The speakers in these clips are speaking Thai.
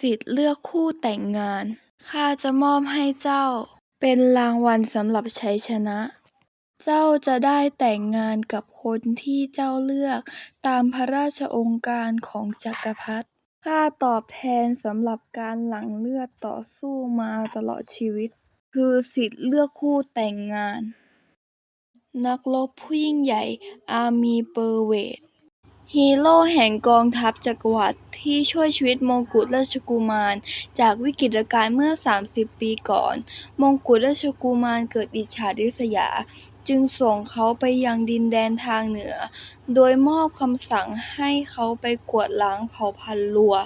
สิทธิ์เลือกคู่แต่งงาน ข้าจะมอบให้เจ้า เป็นรางวัลสำหรับชัยชนะ เจ้าจะได้แต่งงานกับคนที่เจ้าเลือกตามพระราชองค์การของจักรพรรดิ ค่าตอบแทนสำหรับการหลั่งเลือดต่อสู้มาตลอดชีวิต คือสิทธิ์เลือกคู่แต่งงาน นักรบผู้ยิ่งใหญ่อาร์มีเปอร์เวท ฮีโร่แห่งกองทัพจักรวรรดิที่ช่วยชีวิตมงกุฎราชกุมารจากวิกฤตการณ์เมื่อ 30 ปีก่อน มงกุฎราชกุมารเกิดอิจฉาริษยา จึงส่งเขาไปยังดินแดนทางเหนือ โดยมอบคำสั่งให้เขาไปกวาดล้างเผ่าพันธุ์ลัว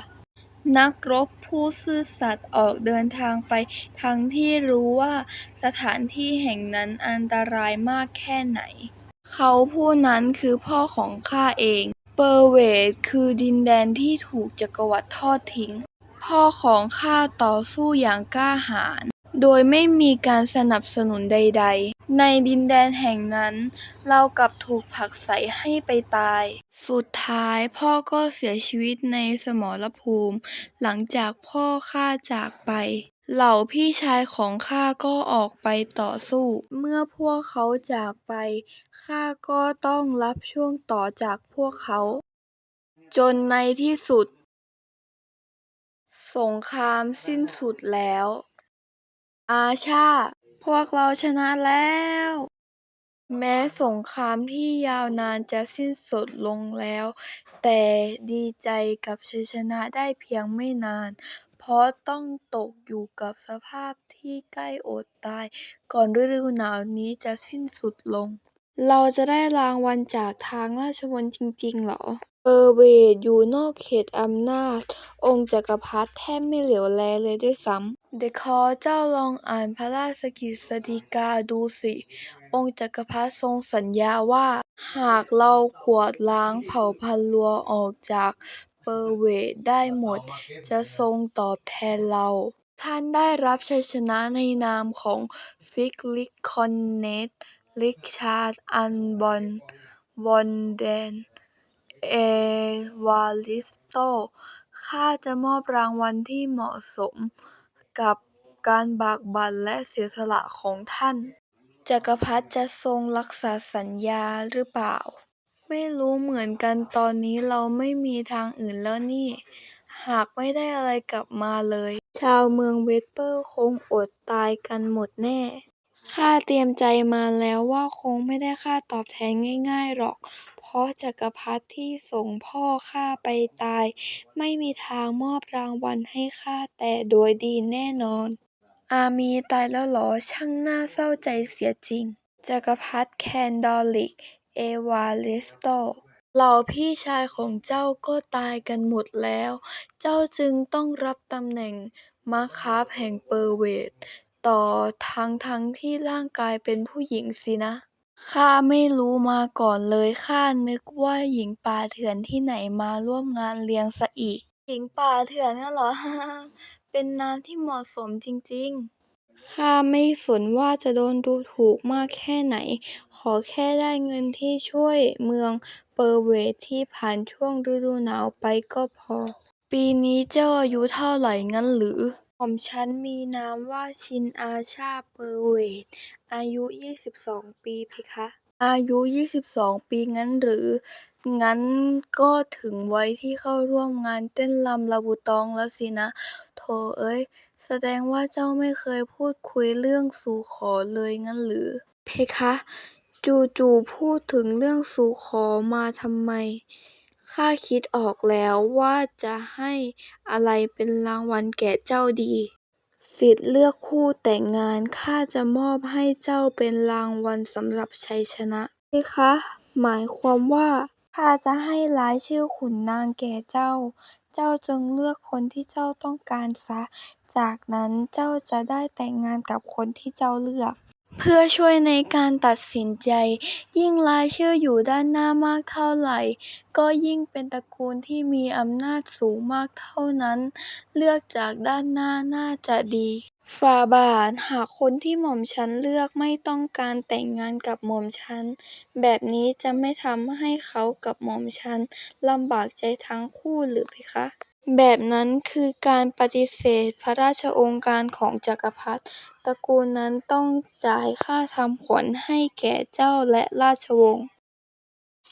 นักรบผู้ซื่อสัตย์ออกเดินทางไป ทั้งที่รู้ว่าสถานที่แห่งนั้นอันตรายมากแค่ไหน เขาผู้นั้นคือพ่อของข้าเอง เปอร์เวทคือดินแดนที่ถูกจักรวรรดิทอดทิ้ง พ่อของข้าต่อสู้อย่างกล้าหาญโดยไม่มีการสนับสนุนใด ๆ ในดินแดนแห่งนั้น เรากลับถูกผลักไสให้ไปตาย สุดท้ายพ่อก็เสียชีวิตในสมรภูมิ หลังจากพ่อข้าจากไปเหล่าพี่ชายของข้าก็ออกไปต่อสู้ เมื่อพวกเขาจากไป ข้าก็ต้องรับช่วงต่อจากพวกเขา จนในที่สุด สงครามสิ้นสุดแล้ว อาชา พวกเราชนะแล้ว แม้สงครามที่ยาวนานจะสิ้นสุดลงแล้ว แต่ดีใจกับชัยชนะได้เพียงไม่นาน เพราะต้องตกอยู่กับสภาพที่ใกล้อดตายก่อนฤดูหนาวนี้จะสิ้นสุดลง เราจะได้รางวัลจากทางราชวงศ์จริง ๆ หรอเปอร์เวทอยู่นอกเขตอำนาจ องค์จักรพรรดิแทบไม่เหลียวแลเลยด้วยซ้ำเดคอเจ้าลองอ่านพระราชกฤษฎีกาดูสิ องค์จักรพรรดิทรงสัญญาว่า หากเรากวดล้างเผ่าพันธุ์ลัวออกจาก เปอร์เวทได้หมด จะทรงตอบแทนเรา ท่านได้รับชัยชนะในนามของฟิกริกคอนเนตริกชาร์ดอัลบอนวอนแดน เอวาริสโต ข้าจะมอบรางวัลที่เหมาะสมกับการบากบั่นและเสียสละของท่าน จักรพรรดิจะทรงรักษาสัญญาหรือเปล่า ไม่รู้เหมือนกันตอนนี้เราไม่มีทางอื่นแล้วนี่ หากไม่ได้อะไรกลับมาเลย ชาวเมืองเวสเปอร์คงอดตายกันหมดแน่ ข้าเตรียมใจมาแล้วว่าคงไม่ได้ค่าตอบแทนง่าย ๆ หรอก เพราะจักรพรรดิที่ส่งพ่อข้าไปตาย ไม่มีทางมอบรางวัลให้ข้าแต่โดยดีแน่นอน อามีตายแล้วเหรอ ช่างน่าเศร้าใจเสียจริงจักรพรรดิแคนดอริก เอวาริสโต เหล่าพี่ชายของเจ้าก็ตายกันหมดแล้ว เจ้าจึงต้องรับตำแหน่งมาคาร์ฟแห่งเปอร์เวทต่อทั้งทั้งที่ร่างกายเป็นผู้หญิงสินะ ข้าไม่รู้มาก่อนเลย ข้านึกว่าหญิงป่าเถื่อนที่ไหนมาร่วมงานเลี้ยงซะอีก หญิงป่าเถื่อนน่ะเหรอ เป็นนามที่เหมาะสมจริง ๆ ข้าไม่สนว่าจะโดนดูถูกมากแค่ไหน ขอแค่ได้เงินที่ช่วยเมืองเปอร์เวทที่ผ่านช่วงฤดูหนาวไปก็พอ ปีนี้เจ้าอายุเท่าไหร่งั้นหรือ หม่อมฉันมีนามว่าชินอาชาเปอร์เวทอายุ22ปีเพคะ อายุ22ปีงั้นหรือ งั้นก็ถึงวัยที่เข้าร่วมงานเต้นรำลาบูตองแล้วสินะโถเอ้ย แสดงว่าเจ้าไม่เคยพูดคุยเรื่องสู่ขอเลยงั้นหรือ เพคะ จู่ๆพูดถึงเรื่องสู่ขอมาทำไม ข้าคิดออกแล้วว่าจะให้อะไรเป็นรางวัลแก่เจ้าดี สิทธิ์เลือกคู่แต่งงานข้าจะมอบให้เจ้าเป็นรางวัลสำหรับชัยชนะ เพคะ หมายความว่า ข้าจะให้รายชื่อขุนนางแก่เจ้า เจ้าจงเลือกคนที่เจ้าต้องการซะ จากนั้นเจ้าจะได้แต่งงานกับคนที่เจ้าเลือก เพื่อช่วยในการตัดสินใจ ยิ่งรายชื่ออยู่ด้านหน้ามากเท่าไหร่ ก็ยิ่งเป็นตระกูลที่มีอำนาจสูงมากเท่านั้น เลือกจากด้านหน้าน่าจะดี ฝ่าบาท หากคนที่หม่อมฉันเลือกไม่ต้องการแต่งงานกับหม่อมฉัน แบบนี้จะไม่ทำให้เขากับหม่อมฉันลำบากใจทั้งคู่หรือเพคะ แบบนั้นคือการปฏิเสธพระราชโองการของจักรพรรดิ ตระกูลนั้นต้องจ่ายค่าทำขวัญให้แก่เจ้าและราชวงศ์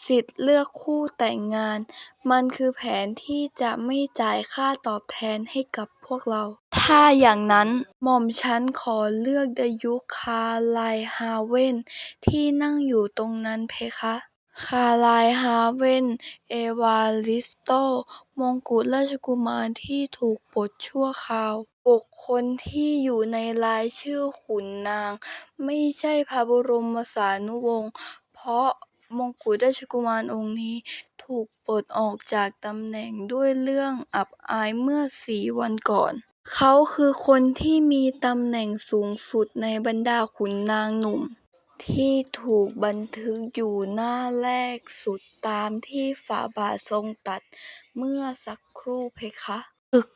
สิทธิ์เลือกคู่แต่งงาน มันคือแผนที่จะไม่จ่ายค่าตอบแทนให้กับพวกเรา ถ้าอย่างนั้นหม่อมฉันขอเลือกดยุคคาไลฮาเวนที่นั่งอยู่ตรงนั้นเพคะ คาไลฮาเวน เอวาริสโต มงกุฎราชกุมารที่ถูกปลดชั่วคราว บุคคลที่อยู่ในรายชื่อขุนนาง ไม่ใช่พระบรมสานุวงศ์ เพราะมงกุฎราชกุมารองค์นี้ถูกปลดออกจากตำแหน่งด้วยเรื่องอับอายเมื่อสี่วันก่อน เขาคือคนที่มีตำแหน่งสูงสุดในบรรดาขุนนางหนุ่ม ที่ถูกบันทึกอยู่หน้าแรกสุดตามที่ฝ่าบาททรงตรัสเมื่อสักครู่เพคะ อึก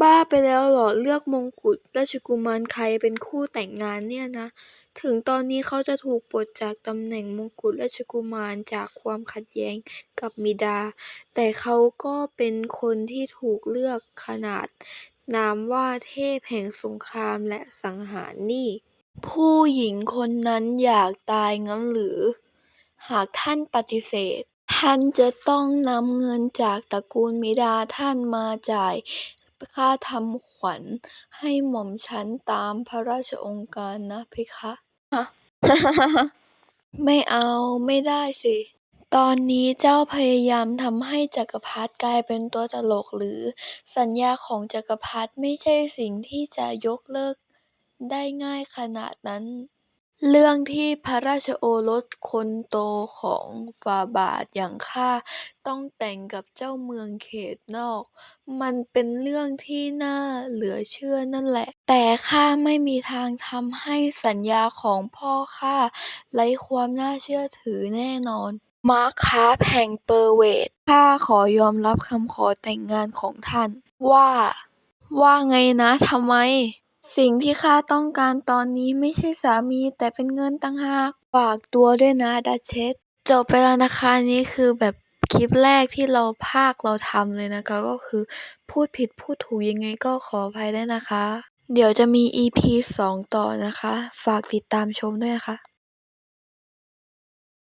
บ้าไปแล้วเหรอ เลือกมงกุฎราชกุมารใครเป็นคู่แต่งงานเนี่ยนะ ถึงตอนนี้เขาจะถูกปลดจากตำแหน่งมงกุฎราชกุมารจากความขัดแย้งกับบิดา แต่เขาก็เป็นคนที่ถูกเลือกขนาน นามว่าเทพแห่งสงครามและสังหารนี่ ผู้หญิงคนนั้นอยากตายงั้นหรือ หากท่านปฏิเสธ ท่านจะต้องนำเงินจากตระกูลบิดาท่านมาจ่ายค่าทำขวัญให้หม่อมฉันตามพระราชองค์การนะเพคะ ฮะ ไม่เอาไม่ได้สิ ตอนนี้เจ้าพยายามทำให้จักรพรรดิกลายเป็นตัวตลกหรือ สัญญาของจักรพรรดิไม่ใช่สิ่งที่จะยกเลิกได้ง่ายขนาดนั้น เรื่องที่พระราชโอรสคนโตของฝาบาทอย่างข้าต้องแต่งกับเจ้าเมืองเขตนอก มันเป็นเรื่องที่น่าเหลือเชื่อนั่นแหละ แต่ข้าไม่มีทางทำให้สัญญาของพ่อข้าไร้ความน่าเชื่อถือแน่นอน มาร์ค คาร์แห่งเปอร์เวทข้าขอยอมรับคำขอแต่งงานของท่าน ว่า ว่าไงนะ ทำไม สิ่งที่ข้าต้องการตอนนี้ไม่ใช่สามีแต่เป็นเงินต่างหาก ฝากตัวด้วยนะ ดัชเชส จบไปแล้วนะคะ นี่คือแบบคลิปแรกที่เราพากย์เราทำเลยนะคะ ก็คือพูดผิดพูดถูกยังไงก็ขออภัยด้วยนะคะ เดี๋ยวจะมี EP สองต่อนะคะ ฝากติดตามชมด้วยนะคะ